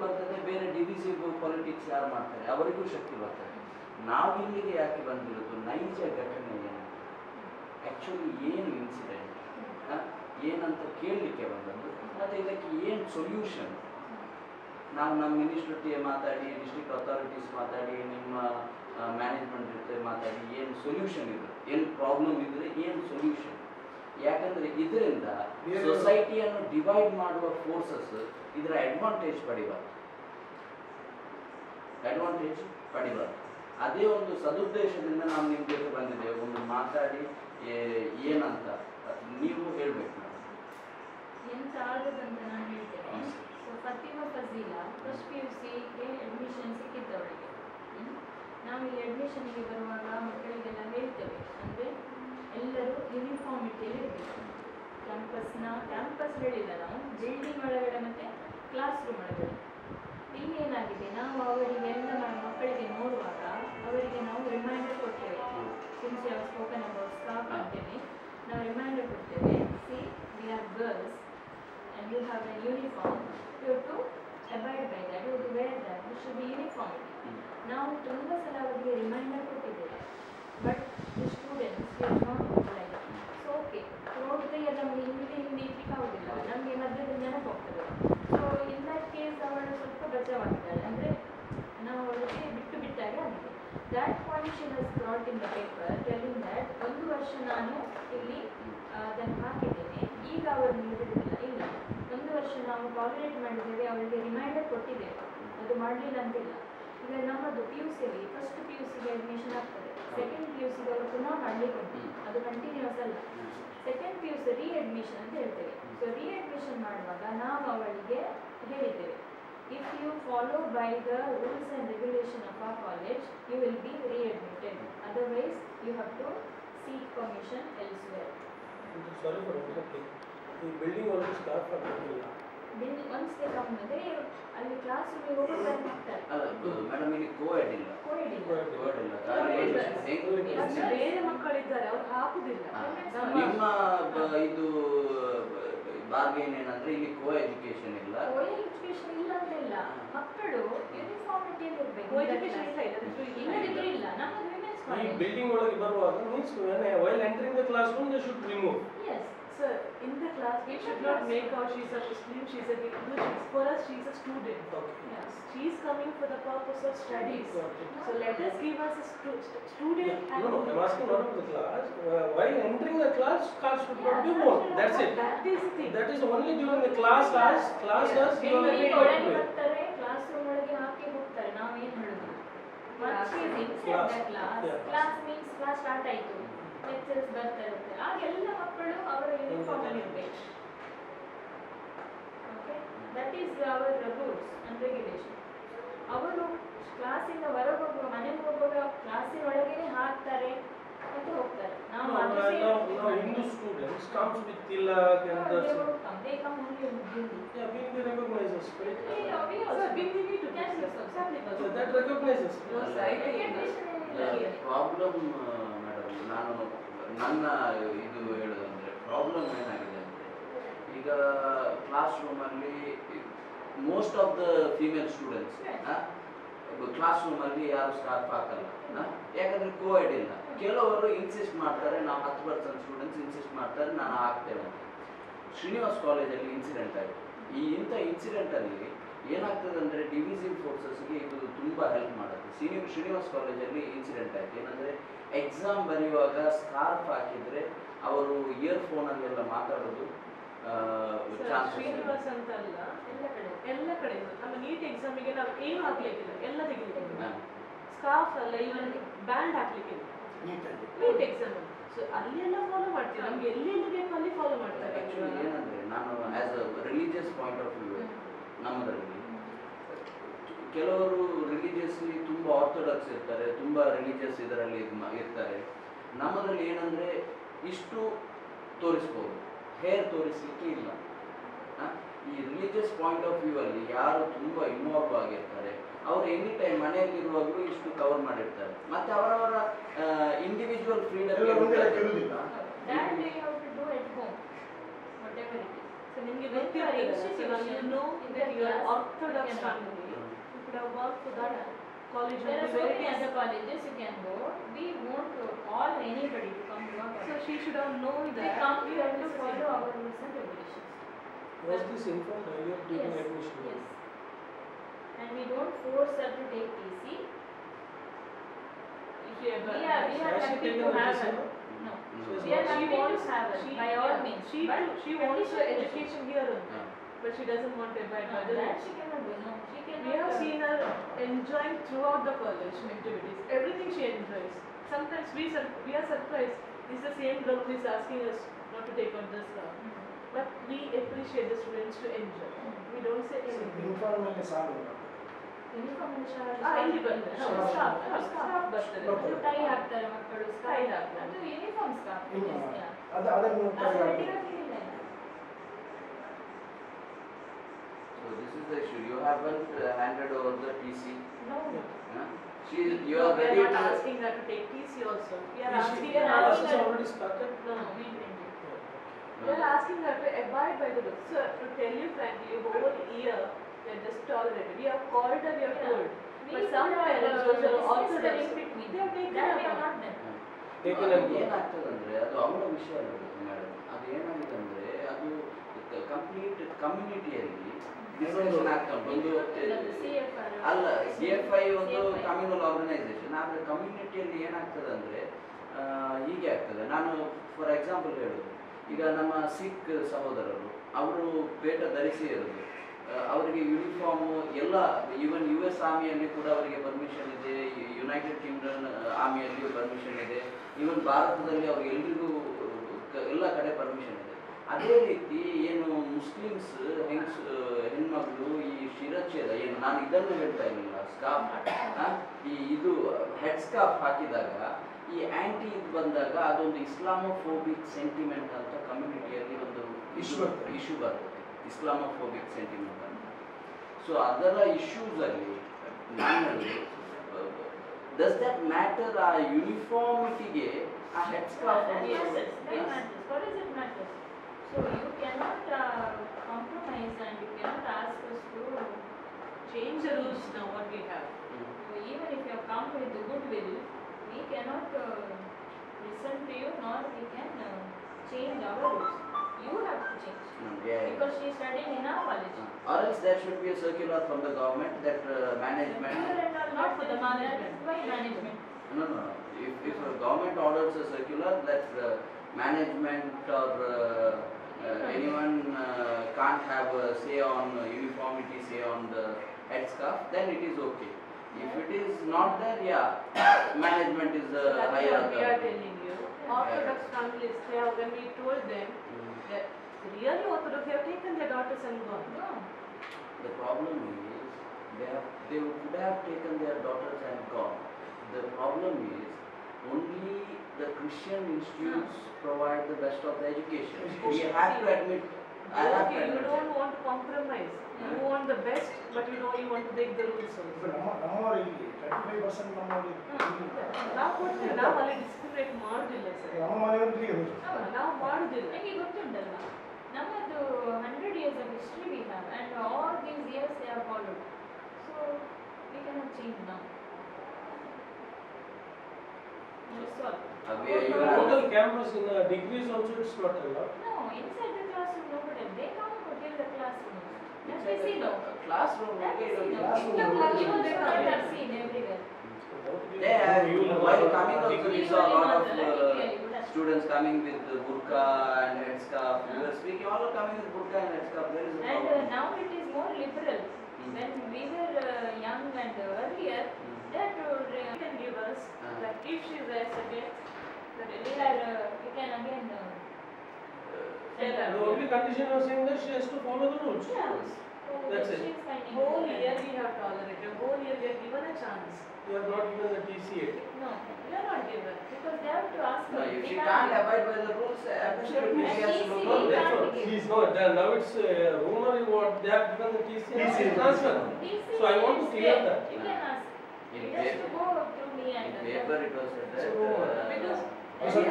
ಬರ್ತದೆ ಬೇರೆ D B C politics ಯಾರು ಮಾಡ್ತಾರೆ ಅವರಿಗೂ ಶಕ್ತಿ ಬರ್ತದೆ ನಾವು ಇಲ್ಲಿಗೆ ಯಾಕೆ ಬಂದಿರೋದು ನೈಜ ಘಟನೆ ಏನು ಆ್ಯಕ್ಚುಲಿ ಏನು ಇನ್ಸಿಡೆಂಟ್ ಏನಂತ ಕೇಳಲಿಕ್ಕೆ ಬಂದದ್ದು ಮತ್ತು ಇದಕ್ಕೆ ಏನು ಸೊಲ್ಯೂಷನ್ ನಾವು ನಮ್ಮ ಮಿನಿಸ್ಟ್ರಿಟಿಗೆ ಮಾತಾಡಿ ಡಿಸ್ಟ್ರಿಕ್ಟ್ ಅಥಾರಿಟೀಸ್ ಮಾತಾಡಿ ನಿಮ್ಮ ಮ್ಯಾನೇಜ್ಮೆಂಟ್ ಜೊತೆ ಮಾತಾಡಿ ಏನು ಸೊಲ್ಯೂಷನ್ ಇದೆ ಏನು ಪ್ರಾಬ್ಲಮ್ ಇದ್ದರೆ ಏನು ಸೊಲ್ಯೂಷನ್ ಯಾಕಂದ್ರೆ ಇದರಿಂದ ಸೊಸೈಟಿಯನ್ನು ಡಿವೈಡ್ ಮಾಡುವ ಫೋರ್ಸಸ್ ಇದರ ಅಡ್ವಾಂಟೇಜ್ ಪಡಿಬಾರ್ದು ಅಡ್ವಾಂಟೇಜ್ ಪಡಿಬಾರ್ದು ಅದೇ ಒಂದು ಸದುದ್ದೇಶದಿಂದ ನಾವು ನಿಮ್ಮ ಜೊತೆ ಬಂದಿದ್ದೇವೆ ಒಂದು ಮಾತಾಡಿ ಏನಂತ ನೀವು ಹೇಳಬೇಕು ಎಂತ ನಾನು ಹೇಳ್ತೇನೆ ಸೊ ಫಜೀಲಾ ಪಿ ಸಿಗೆ ಅಡ್ಮಿಷನ್ ನಾವಿಲ್ಲಿ ಅಡ್ಮಿಷನ್ಗೆ ಬರುವಾಗ ಮಕ್ಕಳಿಗೆಲ್ಲ ಹೇಳ್ತೇವೆ ಅಂದ್ರೆ ಎಲ್ಲರೂ ಯೂನಿಫಾರ್ಮಿಟಿಯಲ್ಲಿ ಇರಬೇಕು ಕ್ಯಾಂಪಸ್ನ ಕ್ಯಾಂಪಸ್ ಹೇಳಿಲ್ಲ ನಾವು ಬಿಲ್ಡಿಂಗ್ ಒಳಗಡೆ ಮತ್ತು ಕ್ಲಾಸ್ ರೂಮ್ ಒಳಗಡೆ ಒಂದು ಇಲ್ಲ ಒಂದು ವರ್ಷ ನಾವು ಕಾಲ್ಕುಲೇಟ್ ಮಾಡಿದ್ದೇವೆ ಅವರಿಗೆ ರಿಮೈಂಡರ್ ಕೊಟ್ಟಿದ್ದೇವೆ ಅದು ಮಾಡಲಿಲ್ಲ ಅಂತಿಲ್ಲ ಈಗ ನಮ್ಮದು ಪಿ ಯು ಸಿಯಲ್ಲಿ ಫಸ್ಟ್ ಪಿ ಯು ಸಿಗೆ ಅಡ್ಮಿಷನ್ ಆಗ್ತದೆ ಸೆಕೆಂಡ್ ಪಿ ಯು ಸಿಗೆ ಅವರು ಪುನಃ ಮಾಡಲಿಕ್ಕೆ ಅದು ಕಂಟಿನ್ಯೂಸ್ ಅಲ್ಲ second P U C readmission ಅಂತ ಹೇಳ್ತೇವೆ ಸೊ ರೀ ಅಡ್ಮಿಷನ್ ಮಾಡುವಾಗ ನಾವು ಅವಳಿಗೆ ಹೇಳಿದ್ದೇವೆ if you follow by the rules and regulation of a college you will be readmitted otherwise you have to seek permission elsewhere ಈ building ಒಳಗೆ staff ಒಂದು step ಆದಮೇಲೆ ಅಲ್ಲಿ ಕ್ಲಾಸ್ ರೂಮಿಗೆ ಅಲ್ಲ ಮೇಡಮ್ ಇಲ್ಲಿ ಕೋಎಡ್ ಇಲ್ಲ ಇಲ್ಲ ಬೇರೆ ಮಕ್ಕಳಿದ್ದಾರೆ ಅವ್ರು ಹಾಕುದಿಲ್ಲ ನಿಮ್ಮ ಇದು ಭಾಗ ಏನಂದ್ರೆ ಇಲ್ಲಿ ಕೋ ಎಜುಕೇಶನ್ ಇಲ್ಲ ಕೋ ಎಜುಕೇಶನ್ ಇಲ್ಲ ಅಂತ ಇಲ್ಲ ಮಕ್ಕಳು ಇರಬೇಕು ಕೋ ಎಜುಕೇಶನ್ ಇಲ್ಲ ಇಲ್ಲ ಬಿಲ್ಡಿಂಗ್ ಒಳಗೆ ಬರುವಾಗ means while entering the class room they should remove sir, in the class, we should not make out she's a Muslim, she's a Hindu, she's, for us she's a student. Okay. Yes. She's coming for the purpose of studies. So let us give us a stu student yeah. and... No, no, I'm asking not of the class. Uh, while entering the class, class should not be more. That's it. That is the That is only during the class, class, class, class, you are going to Class is inside the class. Class means class start I ಆಯಿತು. Lectures ಬರ್ತಾ ಇರುತ್ತೆ ಆಗ ಎಲ್ಲ ಮಕ್ಕಳು ಅವರ uniform ಅಲ್ಲಿ ಇರುತ್ತೆ okay that is our rules and regulation ಅವರು ಕ್ಲಾಸಿಂದ ಹೊರಗೋಗುವ ಮನೆ ಹೋಗುವಾಗ ಕ್ಲಾಸಿನ ಒಳಗೇನೆ ಹಾಕ್ತಾರೆ ಮತ್ತೆ ಹೋಗ್ತಾರೆ ನಾವು ಹಿಂದೂ ಸ್ಕೂಲ್ ಕಮ್ಸ್ ನಾನು ನನ್ನ ಇದು ಹೇಳೋದಂದರೆ ಪ್ರಾಬ್ಲಮ್ ಏನಾಗಿದೆ ಅಂದರೆ ಈಗ ಕ್ಲಾಸ್ ರೂಮಲ್ಲಿ most of the female students class ರೂಮಲ್ಲಿ ಯಾರು ಸ್ಟಾಫ್ ಹಾಕಲ್ಲ ಯಾಕಂದರೆ ಕೋವಿಡ್ ಇಲ್ಲ ಕೆಲವರು ಇನ್ಸಿಸ್ಟ್ ಮಾಡ್ತಾರೆ ನಾವು ಹತ್ತು ಪರ್ಸೆಂಟ್ ಸ್ಟೂಡೆಂಟ್ಸ್ ಇನ್ಸಿಸ್ಟ್ ಮಾಡ್ತಾರೆ ನಾನು ಹಾಕ್ತೇವೆ ಅಂತ ಶ್ರೀನಿವಾಸ್ ಕಾಲೇಜಲ್ಲಿ ಇನ್ಸಿಡೆಂಟ್ ಆಗಿದೆ ಈ ಇಂಥ ಅಲ್ಲಿ ಏನಾಗ್ತದೆ ಅಂದರೆ ಡಿವಿಷನ್ ಫೋರ್ಸಸ್ಗೆ ಇದು ತುಂಬ ಹೆಲ್ಪ್ ಮಾಡುತ್ತೆ ಸಿನಿ ಶ್ರೀನಿವಾಸ್ ಕಾಲೇಜಲ್ಲಿ ಇನ್ಸಿಡೆಂಟ್ ಆಯಿತು ಏನಂದರೆ ಎಕ್ಸಾಮ್ ಬರೆಯುವಾಗ ಸ್ಕಾರ್ಫ್ ಹಾಕಿದರೆ ಅವರು ಇಯರ್ ಇಯರ್ಫೋನಲ್ಲೆಲ್ಲ ಮಾತಾಡೋದು ಶ್ರೀನಿವಾಸ್ ಅಂತ ಅಲ್ಲ ಎಲ್ಲ ಕಡೆ ಎಲ್ಲ ಕಡೆ ನಮ್ಮ ನೀಟ್ ಎಕ್ಸಾಮಿಗೆ ನಾವು ಏನು ಹಾಕ್ಲಿಕ್ಕಿಲ್ಲ ಎಲ್ಲ ತೆಗಿಲಿಕ್ಕಿಲ್ಲ ಸ್ಕಾರ್ಫ್ ಅಲ್ಲ ಇವನ್ ಬ್ಯಾಂಡ್ ಹಾಕ್ಲಿಕ್ಕಿಲ್ಲ ನೀಟ್ ಎಕ್ಸಾಮ್ ಸೊ ಅಲ್ಲೆಲ್ಲ ಫಾಲೋ ಮಾಡ್ತೀವಿ ನಮ್ಗೆ ಎಲ್ಲೆಲ್ಲಿ ಬೇಕು ಅಲ್ಲಿ ಫಾಲೋ ಮಾಡ್ತಾರೆ ಏನಂದ್ರೆ ನಾನು as a religious point of view ನಮ್ಮದರಲ್ಲಿ ಕೆಲವರು ರಿಲಿಜಿಯಸ್ಲಿ ತುಂಬ ಆರ್ಥೋಡಾಕ್ಸ್ ಇರ್ತಾರೆ ತುಂಬ ರಿಲಿಜಿಯಸ್ ಇದರಲ್ಲಿ ಇರ್ತಾರೆ ನಮ್ಮದ್ರಲ್ಲಿ ಏನಂದ್ರೆ ಇಷ್ಟು ತೋರಿಸ್ಬೋದು ಹೇರ್ ತೋರಿಸಲಿಕ್ಕೆ ಇಲ್ಲ ಈ ರಿಲಿಜಿಯಸ್ ಪಾಯಿಂಟ್ ಆಫ್ ವ್ಯೂ ಅಲ್ಲಿ ಯಾರು ತುಂಬ ಇನ್ವಾಲ್ವ್ ಆಗಿರ್ತಾರೆ ಅವರು ಎನಿ ಟೈಮ್ ಮನೆಯಲ್ಲಿರುವಾಗಲೂ ಇಷ್ಟು ಕವರ್ ಮಾಡಿರ್ತಾರೆ ಮತ್ತೆ ಅವರವರ ಇಂಡಿವಿಜುವಲ್ ಫ್ರೀಡಮ್ ನಿಮಗೆ ಗೊತ್ತಿರಲಿಲ್ಲ orthodox family could have worked for that college. There are so many other colleges you can go. We won't all anybody to come to our college. So she should have known that. They come we have to follow our rules and regulations. Was this informed earlier during yes, admission? Yes. And we don't force her to take PC. Yeah, we are, we are happy to have her. No. she wants to have her, by all means. She, she wants her education here only. But she doesn't want to abide by That she cannot do, no we have seen her enjoying throughout the college activities. Everything she enjoys. Sometimes we, we are surprised. It's the same girl who is asking us not to take on this now. Mm -hmm. But we appreciate the students to enjoy. Mm -hmm. We don't say anything. Uniform and sari. Uniform ಅಲ್ಲಿ ಬಂದ್ರೆ scarf scarf ಬರ್ತದೆ ಅದು tie ಹಾಕ್ತಾರೆ ಮಕ್ಕಳು scarf ಅದು uniform scarf ಅದು ಅದನ್ನು This is the issue. You haven't uh, handed over the PC. No. Huh? She, you are no, ready. We are not asking her to take PC also. We are asking, her. already started. No, no, we didn't. We are asking her to abide by the rules. So to tell you frankly, whole year we are just tolerated. We have called and we have yeah. But some uh, parents also also between. They have taken that we have not done. Taken ಏನಾಗ್ತದಂದ್ರೆ ಅದು ಅವರ ವಿಷಯ madam ಅದು ಏನಾಗಿದೆ ಅಂದರೆ ಅದು complete ಕಮ್ಯುನಿಟಿಯಲ್ಲಿ ಆಗ್ತಾ ಅಲ್ಲ ಸಿ ಎಫ್ ಐ ಒಂದು ಕಮ್ಯುನಲ್ ಆರ್ಗನೈಸೇಷನ್ ಆದರೆ ಕಮ್ಯುನಿಟಿಯಲ್ಲಿ ಏನಾಗ್ತದೆ ಅಂದರೆ ಹೀಗೆ ಆಗ್ತದೆ ನಾನು ಫಾರ್ ಎಕ್ಸಾಂಪಲ್ ಹೇಳೋದು ಈಗ ನಮ್ಮ ಸಿಖ್ ಸಹೋದರರು ಅವರು ಪೇಟ ಧರಿಸಿ ಅವರಿಗೆ ಯೂನಿಫಾರ್ಮು ಎಲ್ಲ ಈವನ್ ಯು ಎಸ್ ಆರ್ಮಿಯಲ್ಲಿ ಕೂಡ ಅವರಿಗೆ ಪರ್ಮಿಷನ್ ಇದೆ ಯುನೈಟೆಡ್ ಕಿಂಗ್ಡಮ್ ಆರ್ಮಿಯಲ್ಲಿಯೂ ಪರ್ಮಿಷನ್ ಇದೆ ಈವನ್ ಭಾರತದಲ್ಲಿ ಅವ್ರಿಗೆಲ್ರಿಗೂ ಎಲ್ಲ ಕಡೆ ಪರ್ಮಿಷನ್ ಇದೆ ಅದೇ ರೀತಿ ಏನು ಮುಸ್ಲಿಮ್ಸ್ ಹೆಂಗ್ಸ್ ಹೆಣ್ಮಗಳು ಈ ಶಿರಚ್ಛೇದ ಏನು ನಾನು ಇದನ್ನು ಹೇಳ್ತಾ ಇದ್ದೀನಿ ಸ್ಕಾಫ್ ಈ ಇದು ಹೆಡ್ ಸ್ಕಾಫ್ ಹಾಕಿದಾಗ ಈ ಆಂಟಿ ಇದು ಬಂದಾಗ ಅದೊಂದು ಇಸ್ಲಾಮೋಫೋಬಿಕ್ ಸೆಂಟಿಮೆಂಟ್ ಅಂತ ಕಮ್ಯುನಿಟಿಯಲ್ಲಿ ಒಂದು ಇಶ್ಯೂ ಇಶ್ಯೂ ಬರ್ತದೆ ಇಸ್ಲಾಮೋಫೋಬಿಕ್ ಸೆಂಟಿಮೆಂಟ್ ಅಂತ ಸೊ ಅದರ ಇಶ್ಯೂಸಲ್ಲಿ ನಾನು ಡಸ್ ದಟ್ ಮ್ಯಾಟರ್ ಆ ಯೂನಿಫಾರ್ಮಿಟಿಗೆ ಆ head scarf should be a circular from the government that uh, management. Not for the management, why management? No, no. If, if a government orders a circular that uh, management or uh, uh, anyone uh, can't have a say on uh, uniformity, say on the headscarf, then it is okay. If it is not there, yeah, management is the uh, That's higher what we are telling you. Orthodox families here, when we told them mm. that really, really Orthodox, they have taken their daughters and gone. No. The problem is they have they could have taken their daughters and gone. The problem is only the Christian institutes provide the best of the education. We have to admit. okay, you don't want to compromise. You want the best, but you know you want to take the rules sir ನಾವು ಮಾಡೋದಿಲ್ಲ ಗೊತ್ತುಂಟಲ್ಲ 100 years of history we have and all these years they are followed. So we cannot change now. That's all. Total cameras in the degrees also it's not a No, inside the classroom nobody. They come to give the classroom. That we see now. Classroom. That we see now. In the classroom they are seen everywhere. They are, while coming also we saw a lot of students coming with the burqa and headscarf. You were speaking, all are coming with burqa and headscarf. There is and uh, now it is more liberal. Mm. When we were uh, young and earlier, mm. that would uh, can give us, uh-huh. like if she wears a bit, we, uh, can again. Uh, uh, no, only condition of saying that she has to follow the rules. Yeah. That's it. Whole year we have tolerated. Whole year we are given a chance. You are not given the No, we are not given because they have to ask. if she can't abide by the rules, absolutely uh, she has to No, She's not. Then now it's a uh, rumor what they have given the TC. TC So I want to clear that. You can ask. It has to go through me and. paper it was said that. Uh, because. through she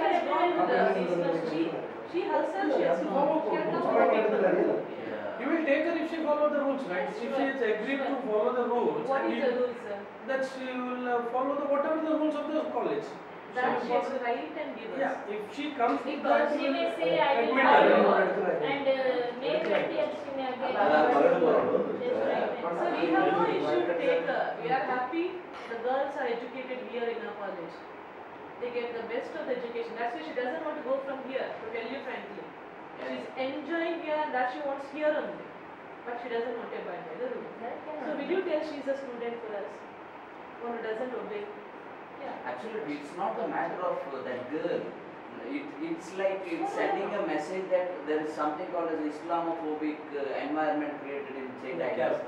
has gone to the. She herself she has gone. She has come. You will take her if she follows the rules, right? If she is agreed to follow the rules. What is the rules, sir? That she will uh, follow the whatever the rules of the college. That she is right and give us. Yeah, if she comes with that, she will say, I will her. And uh, May 20th, she may again. So we have no issue to take her. Uh, we are happy. The girls are educated here in our college. They get the best of the education. That's why she doesn't want to go from here, to tell you frankly that she wants here only, but she doesn't want to obey by the rules. So will you tell she is a student for us, one who doesn't obey? Yeah. Absolutely, it's not a matter of uh, that girl. It, it's like it's sending a message that there is something called as Islamophobic uh, environment created in China.